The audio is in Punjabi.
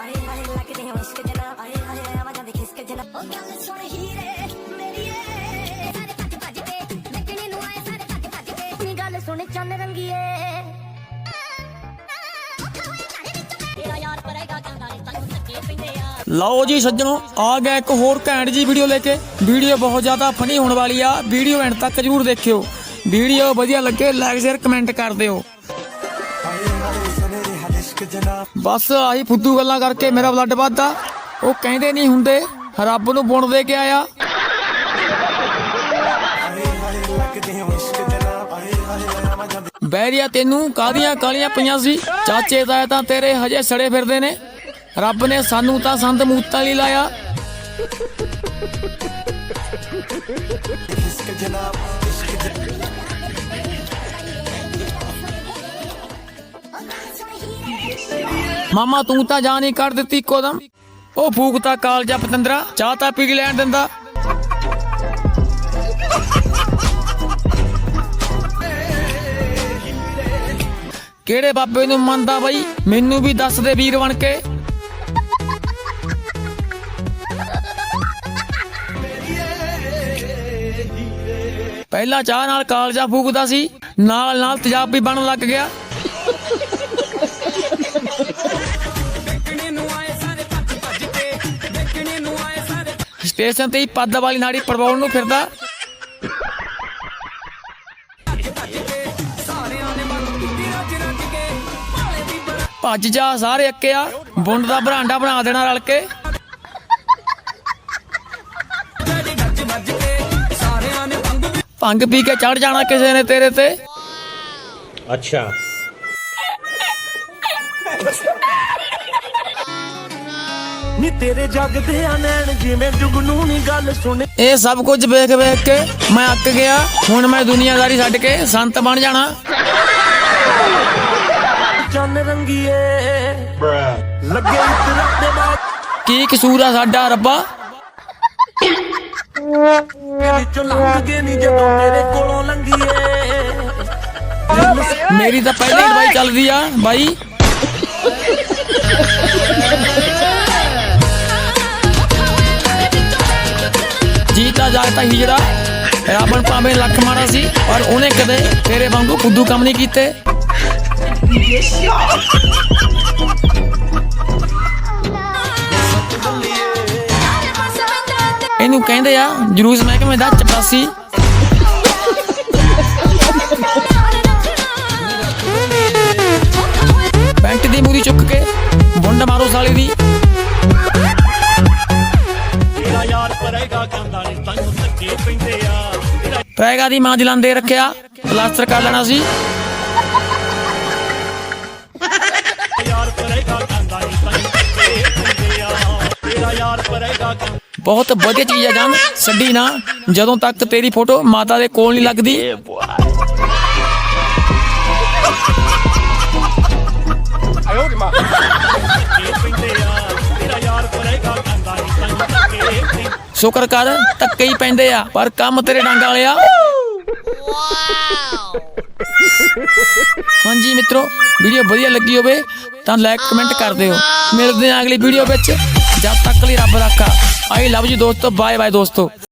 ਆਏ ਹਾਏ ਲੱਗਦੇ ਹੋ ਇਸ਼ਕ ਜਨਾ ਆਏ ਹਾਏ ਆਵਾਜ਼ਾਂ ਦੇ ਖਿਸਕ ਜਨਾ ਉਹ ਗੱਲ ਸੁਣ ਹੀਰੇ ਮੇਰੀਏ ਸਾਰੇ ਭੱਜ ਭੱਜ ਕੇ ਲੱਗਣੇ ਨੂੰ ਆਏ ਸਾਰੇ ਭੱਜ ਭੱਜ ਕੇ ਨੀ ਗੱਲ ਸੁਣ ਚੰਨ ਰੰਗੀਏ ਤੇਰਾ ਯਾਰ ਪਰੇਗਾ ਕਹਿੰਦਾ ਨੀ ਤੈਨੂੰ ਧੱਕੇ ਪੈਂਦੇ ਆ ਲਓ ਜੀ ਸੱਜਣੋ, ਆ ਗਿਆ ਇੱਕ ਹੋਰ ਘੈਂਟ ਜੀ ਵੀਡੀਓ ਲੈ ਕੇ। ਵੀਡੀਓ ਬਹੁਤ ਜ਼ਿਆਦਾ ਫਨੀ ਹੋਣ ਵਾਲੀ ਆ। ਵੀਡੀਓ ਐਂਡ ਤੱਕ ਜਰੂਰ ਦੇਖਿਓ। ਵੀਡੀਓ ਵਧੀਆ ਲੱਗੇ ਲਾਈਕ ਸ਼ੇਅਰ ਕਮੈਂਟ ਕਰ ਦਿਓ। ਬਸ ਆਹੀ ਫੁੱਦੂ ਗੱਲਾਂ ਕਰਕੇ ਮੇਰਾ ਬਲੱਡ ਵੱਧਦਾ। ਉਹ ਕਹਿੰਦੇ ਨਹੀਂ ਹੁੰਦੇ, ਰੱਬ ਨੂੰ ਬੁਣ ਦੇ ਕੇ ਆਇਆ। ਬੈਰੀਆ ਤੈਨੂੰ ਕਾਦੀਆਂ ਕਾਲੀਆਂ ਪਈਆਂ ਸੀ? ਚਾਚੇ ਦਾ ਤਾਂ ਤੇਰੇ ਹਜੇ ਸੜੇ ਫਿਰਦੇ ਨੇ। ਰੱਬ ਨੇ ਸਾਨੂੰ ਤਾਂ ਸੰਦ ਮੂਤਾਂ ਲਈ ਲਾਇਆ। ਮਾਮਾ, ਤੂੰ ਤਾਂ ਜਾਨ ਹੀ ਕੱਢ ਦਿੱਤੀ ਕੋਦਮ ਉਹ ਫੂਕਤਾ ਕਾਲਜਾ ਪਤੰਦਰਾ, ਚਾਹ ਤਾਂ ਪੀ ਲੈਣ ਦਿੰਦਾ। ਕਿਹੜੇ ਬਾਬੇ ਨੂੰ ਮੰਨਦਾ ਬਈ? ਮੈਨੂੰ ਵੀ ਦੱਸ ਦੇ ਵੀਰ ਬਣ ਕੇ। ਪਹਿਲਾਂ ਚਾਹ ਨਾਲ ਕਾਲਜਾ ਫੂਕਦਾ ਸੀ ਨਾਲ ਨਾਲ ਤੇਜ਼ਾਬ ਵੀ ਬਣਨ ਲੱਗ ਗਿਆ। ਸਟੇਸ਼ਨ ਤੇ ਪੱਦ ਵਾਲੀ ਨਾੜੀ ਪਰਵਾਉਣ ਨੂੰ ਫਿਰਦਾ। ਭੱਜ ਜਾ ਸਾਰੇ ਅੱਕੇ ਆ, ਬੁੰਡ ਦਾ ਬਰਾਂਡਾ ਬਣਾ ਦੇਣਾ ਰਲ ਕੇ। ਭੰਗ ਪੀ ਕੇ ਚੜ ਜਾਣਾ ਕਿਸੇ ਨੇ ਤੇਰੇ ਤੇ। ਅੱਛਾ। ਨੀ ਤੇਰੇ ਜਗਦੇ ਆ ਨੈਣ ਜਿਵੇਂ ਜੁਗਨੂ ਨੀ ਗੱਲ ਸੁਣੇ। ਇਹ ਸਭ ਕੁਝ ਵੇਖ ਵੇਖ ਕੇ ਮੈਂ ਅੱਕ ਗਿਆ। ਹੁਣ ਮੈਂ ਦੁਨੀਆਦਾਰੀ ਛੱਡ ਕੇ ਸੰਤ ਬਣ ਜਾਣਾ। ਚੰਨ ਰੰਗੀਏ। ਲੱਗੇ ਇਤਰਾ ਦੇ ਬਾਅਦ। ਕੀ ਕਸੂਰ ਆ ਸਾਡਾ ਰੱਬਾ? ਵਿੱਚੋਂ ਲੰਘ ਗਏ ਨੀ ਜਦੋਂ ਤੇਰੇ ਕੋਲੋਂ ਲੰਘੀਏ। ਮੇਰੀ ਤਾਂ ਪਹਿਲਾਂ ਦਵਾਈ ਚੱਲਦੀ ਆ ਬਾਈ। ਜੀਤਾ ਜਾਗਤਾ ਰਾਵਣ ਭਾਵੇਂ ਲੱਖ ਮਾਰਾ ਸੀ ਔਰ ਉਹਨੇ ਕਦੇ ਤੇਰੇ ਵਾਂਗੂ ਫੁੱਦੂ ਕੰਮ ਨਹੀਂ ਕੀਤੇ। ਇਹਨੂੰ ਕਹਿੰਦੇ ਆ, ਜਲੂਸ ਮਹਿਕਮੇ ਦਾ ਚਪਰਾਸੀ ਪੈਂਟ ਦੀ ਮੂਰੀ ਚੁੱਕ ਕੇ, ਬੁੰਡ ਮਾਰੋ ਸਾਲੀ ਦੀ। ਤੇਰਾ ਦੀ ਮਾਂ ਜਲਾਂਦੇ ਰੱਖਿਆ। ਪਲਾਸਟਰ ਕਰ ਲੈਣਾ ਸੀ। ਬਹੁਤ ਵਧੀਆ ਚੀਜ਼ ਹੈ ਜਾਨ ਛੱਡੀ ਨਾ। ਜਦੋਂ ਤੱਕ ਤੇਰੀ ਫੋਟੋ ਮਾਤਾ ਦੇ ਕੋਲ ਨਹੀਂ ਲੱਗਦੀ। ਧੱਕੇ ਸ਼ੁਕਰ ਕਰ, ਧੱਕੇ ਹੀ ਪੈਂਦੇ ਆ, ਪਰ ਕੰਮ ਤੇਰੇ ਡੰਗ ਵਾਲਿਆ ਹਾਂਜੀ ਮਿੱਤਰੋ, ਵੀਡੀਓ ਵਧੀਆ ਲੱਗੀ ਹੋਵੇ ਤਾਂ ਲਾਈਕ ਕਮੈਂਟ ਕਰ ਦਿਓ। ਮਿਲਦੇ ਹਾਂ ਅਗਲੀ ਵੀਡੀਓ ਵਿੱਚ। ਜਦ ਤੱਕ ਲਈ ਰੱਬ ਰਾਖਾ ਆਈ ਲਵ ਯੂ ਦੋਸਤੋ ਬਾਏ ਬਾਏ ਦੋਸਤੋ।